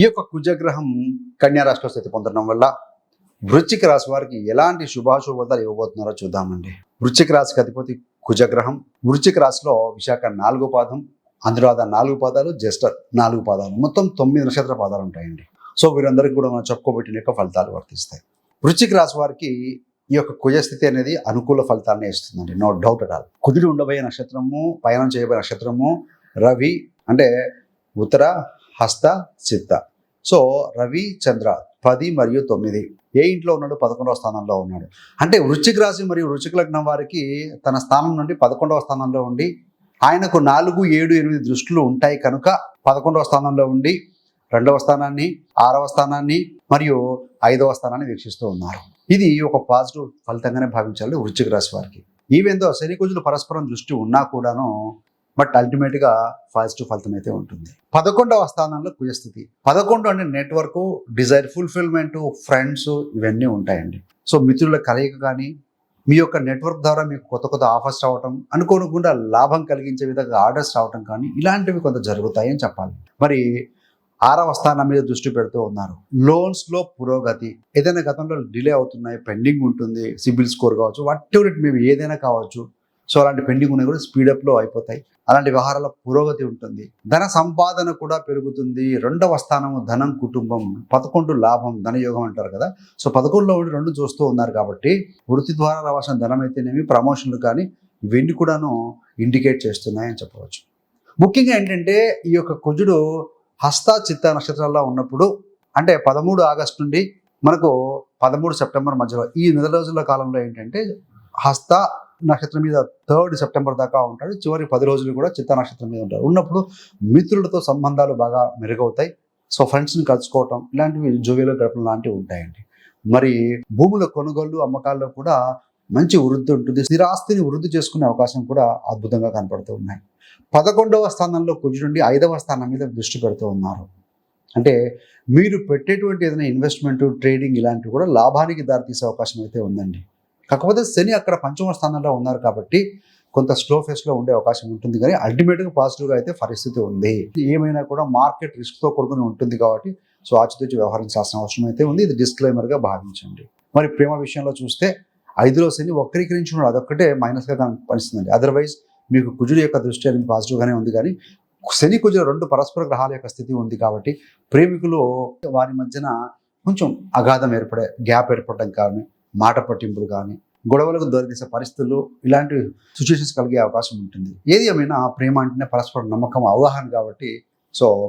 ఈ యొక్క కుజగ్రహం కన్యా రాశిలో స్థితి పొందడం వల్ల వృశ్చిక రాశి వారికి ఎలాంటి శుభాశుభాలు ఇవ్వబోతున్నారో చూద్దామండి. వృశ్చిక రాశికి అధిపతి కుజగ్రహం. వృశ్చిక రాశిలో విశాఖ నాలుగు పాదం అనురాధ నాలుగు పాదాలు జ్యేష్ఠ నాలుగు పాదాలు. మొత్తం తొమ్మిది నక్షత్ర పాదాలు ఉంటాయండి. సో వీరందరికీ కూడా మనం చెప్పుకోబెట్టిన యొక్క ఫలితాలు వర్తిస్తాయి. వృశ్చిక రాశి వారికి ఈ యొక్క కుజస్థితి అనేది అనుకూల ఫలితాన్ని ఇస్తుందండి. No doubt at all. కుజుడు ఉండబోయే నక్షత్రము పయనం చేయబోయే నక్షత్రము రవి అంటే ఉత్తర హస్త చిత్త సో రవి చంద్ర పది మరియు తొమ్మిది. ఏ ఇంట్లో ఉన్నాడు? పదకొండవ స్థానంలో ఉన్నాడు. అంటే వృశ్చిక రాశి మరియు వృశ్చిక లగ్నం వారికి తన స్థానం నుండి పదకొండవ స్థానంలో ఉండి ఆయనకు నాలుగు ఏడు ఎనిమిది దృష్టిలు ఉంటాయి కనుక పదకొండవ స్థానంలో ఉండి రెండవ స్థానాన్ని ఆరవ స్థానాన్ని మరియు ఐదవ స్థానాన్ని వీక్షిస్తూ ఉన్నారు. ఇది ఒక పాజిటివ్ ఫలితంగానే భావించాలి వృశ్చిక రాశి వారికి. ఈవెందో శని కుజులు పరస్పరం దృష్టి ఉన్నా కూడాను బట్ అల్టిమేట్గా పాజిటివ్ ఫలితం అయితే ఉంటుంది. పదకొండవ స్థానంలో కుజస్థితి. పదకొండు అంటే నెట్వర్క్ డిజైర్ ఫుల్ఫిల్మెంట్ ఫ్రెండ్స్ ఇవన్నీ ఉంటాయండి. సో మిత్రుల కలయిక కానీ మీ యొక్క నెట్వర్క్ ద్వారా మీకు కొత్త కొత్త ఆఫర్స్ రావటం అనుకోకుండా లాభం కలిగించే విధంగా ఆర్డర్స్ రావటం కానీ ఇలాంటివి కొంత జరుగుతాయి అని చెప్పాలి. మరి ఆరవ స్థానం మీద దృష్టి పెడుతూ ఉన్నారు. లోన్స్లో పురోగతి. ఏదైనా గతంలో డిలే అవుతున్నాయి పెండింగ్ ఉంటుంది సిబిల్ స్కోర్ కావచ్చు వాట్ ఎవర్ ఇట్ మేము ఏదైనా కావచ్చు. సో అలాంటి పెండింగ్ ఉన్నాయి కూడా స్పీడప్లో అయిపోతాయి. అలాంటి వ్యవహారాల పురోగతి ఉంటుంది. ధన సంపాదన కూడా పెరుగుతుంది. రెండవ స్థానం ధనం కుటుంబం పదకొండు లాభం ధనయోగం అంటారు కదా. సో పదకొండులో ఉండి రెండు చూస్తూ ఉన్నారు కాబట్టి వృత్తి ద్వారా రావాల్సిన ధనం అయితేనేమి ప్రమోషన్లు కానీ ఇవన్నీ కూడాను ఇండికేట్ చేస్తున్నాయని చెప్పవచ్చు. ముఖ్యంగా ఏంటంటే ఈ యొక్క కుజుడు హస్త చిత్త నక్షత్రాల్లో ఉన్నప్పుడు అంటే పదమూడు ఆగస్టు నుండి మనకు పదమూడు సెప్టెంబర్ మధ్యలో ఈ నెల రోజుల కాలంలో ఏంటంటే హస్త నక్షత్రం మీద థర్డ్ సెప్టెంబర్ దాకా ఉంటాడు. చివరి పది రోజులు కూడా చిత్త నక్షత్రం మీద ఉంటారు ఉన్నప్పుడు మిత్రులతో సంబంధాలు బాగా మెరుగవుతాయి. సో ఫ్రెండ్స్ని కలుసుకోవటం ఇలాంటివి జోవిలో గడపడం లాంటివి ఉంటాయండి. మరి భూముల కొనుగోలు అమ్మకాల్లో కూడా మంచి వృద్ధి ఉంటుంది. స్థిరాస్తిని వృద్ధి చేసుకునే అవకాశం కూడా అద్భుతంగా కనపడుతూ ఉన్నాయి. పదకొండవ స్థానంలో కూర్చుండి ఐదవ స్థానం మీద దృష్టి పెడుతూ ఉన్నారు. అంటే మీరు పెట్టేటువంటి ఏదైనా ఇన్వెస్ట్మెంట్ ట్రేడింగ్ ఇలాంటివి కూడా లాభానికి దారితీసే అవకాశం అయితే ఉందండి. కాకపోతే శని అక్కడ పంచమ స్థానంలో ఉన్నారు కాబట్టి కొంత స్లో ఫేస్లో ఉండే అవకాశం ఉంటుంది. కానీ అల్టిమేట్గా పాజిటివ్గా అయితే పరిస్థితి ఉంది. ఏమైనా కూడా మార్కెట్ రిస్క్తో కూడుకుని ఉంటుంది కాబట్టి సో ఆచితూచి వ్యవహరించాల్సిన అవసరం అయితే ఉంది. ఇది డిస్క్లైమర్గా భావించండి. మరి ప్రేమ విషయంలో చూస్తే ఐదులో శని వక్రీకరించి ఉన్నాడు. అదొక్కటే మైనస్గా కనిపిస్తుందండి. అదర్వైజ్ మీకు కుజుడు యొక్క దృష్టి అనేది పాజిటివ్గానే ఉంది. కానీ శని కుజుడు రెండు పరస్పర గ్రహాల యొక్క స్థితి ఉంది కాబట్టి ప్రేమికులు వారి మధ్యన కొంచెం అగాధం ఏర్పడే గ్యాప్ ఏర్పడడం కానీ మాట పట్టింపులు కానీ గొడవలకు దొరికేసే పరిస్థితులు ఇలాంటి సిచ్యువేషన్స్ కలిగే అవకాశం ఉంటుంది. ఏది ఏమైనా ప్రేమ అంటేనే పరస్పర నమ్మకం అవగాహన కాబట్టి సో